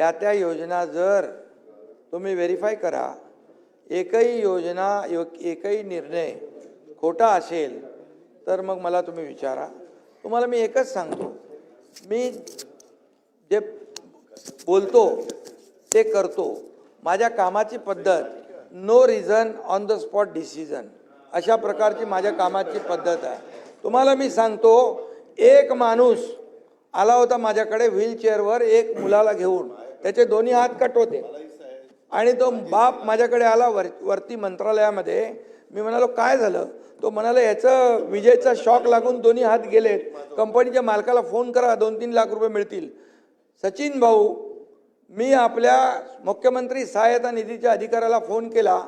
त्या त्या योजना जर तुम्ही व्हेरीफाय करा एकही योजना यो एकही निर्णय खोटा असेल तर मग मला तुम्ही विचारा. तुम्हाला मी एकच सांगतो. मी जे बोलतो ते करतो. माझ्या कामाची पद्धत no reason on the spot decision अशा प्रकारची माझ्या कामाची पद्धत आहे. तुम्हाला मी सांगतो एक माणूस आला होता माझ्याकडे व्हीलचेअरवर एक मुलाला घेऊन. त्याचे दोन्ही हात कट होते. आणि तो बाप माझ्याकडे आला वर वरती मंत्रालयामध्ये. मी म्हणालो काय झालं? तो म्हणाला याचं विजेचा शॉक लागून दोन्ही हात गेलेत. कंपनीच्या मालकाला फोन करा दोन तीन लाख रुपये मिळतील. सचिन भाऊ मी आपल्या मुख्यमंत्री सहायता निधीच्या अधिकाऱ्याला फोन केला.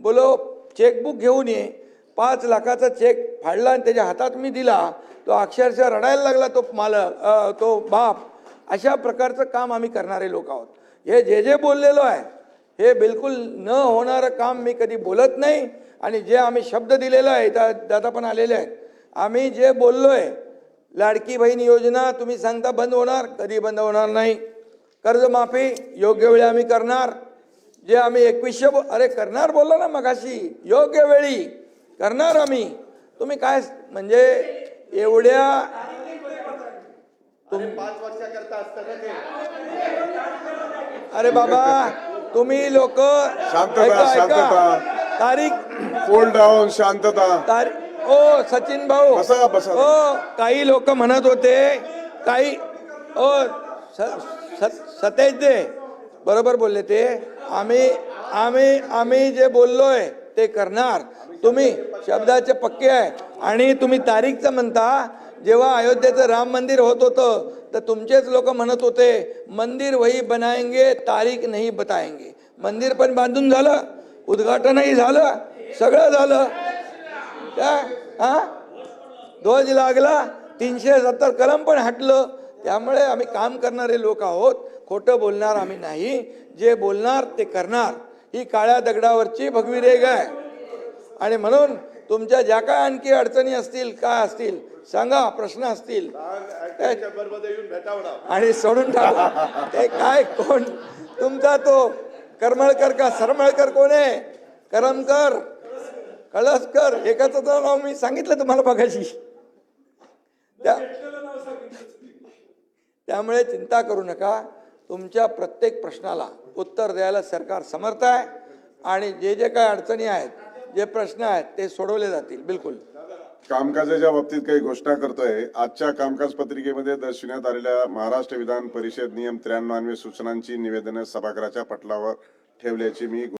बोलो चेकबुक घेऊन ये. पाच लाखाचा चेक फाडला आणि त्याच्या हातात मी दिला. तो अक्षरशः रडायला लागला तो मालक तो बाप. अशा प्रकारचं काम आम्ही करणारे लोक आहोत. हे जे जे बोललेलो आहे हे बिलकुल न होणारं काम मी कधी बोलत नाही आणि जे आम्ही शब्द दिलेला आहे त्या दादा पण आलेले आहेत. आम्ही जे बोललो आहे लाडकी बहीण योजना तुम्ही सांगता बंद होणार कधी बंद होणार नाही. कर्जमाफी योग्य वेळी आम्ही करणार. जे आम्ही एकवीसशे बो- अरे करणार बोललो ना मगाशी योग्य वेळी करणार आम्ही. तुम्ही काय म्हणजे एवढ्या पाच वर्षाकरता असतं ना ते. अरे बाबा तुम्ही लोक शांतता, शांतता. तारीख कूल डाऊन शांतता. तारीख ओ सचिन भाऊ. बसा, बसा. ओ काही लोक म्हणत होते काही ओ सतेज दे. बरोबर बोलले ते. आम्ही आम्ही आम्ही जे बोललोय ते करणार. तुम्ही शब्दाचे पक्के आहे. आणि तुम्ही तारीखचं म्हणता जेव्हा अयोध्येचं राम मंदिर होत होतं तर तुमचेच लोक म्हणत होते मंदिर वही बनाएंगे तारीख नाही बताएंगे. मंदिर पण बांधून झालं उद्घाटनही झालं सगळं झालं. काय? हा? ध्वज लागला तीनशे सत्तर कलम पण हटलं. त्यामुळे आम्ही काम करणारे लोक आहोत खोटं बोलणार आम्ही नाही. जे बोलणार ते करणार. ही काळ्या दगडावरची भगवी रेग आहे. आणि म्हणून तुमच्या ज्या काय आणखी अडचणी असतील काय असतील सांगा प्रश्न असतील. आणि सोडून टाका. ते काय कोण? तुमचा तो करमळकर का सरमळकर कोण आहे? करमकर? कळसकर? एकाचं नाव मी सांगितलं तुम्हाला बघायची त्या त्यामुळे चिंता करू नका. तुमच्या प्रत्येक प्रश्नाला उत्तर द्यायला सरकार समर्थ आहे. आणि जे जे काही अडचणी आहेत जे प्रश्न आहेत ते सोडवले जातील बिलकुल. कामकाजाच्या बाबतीत काही घोषणा करतोय. आजच्या कामकाज पत्रिकेमध्ये दर्शविण्यात आलेल्या महाराष्ट्र विधान परिषद नियम त्र्याण्णव सूचनांची निवेदनं सभागृहाच्या पटलावर ठेवल्याची मी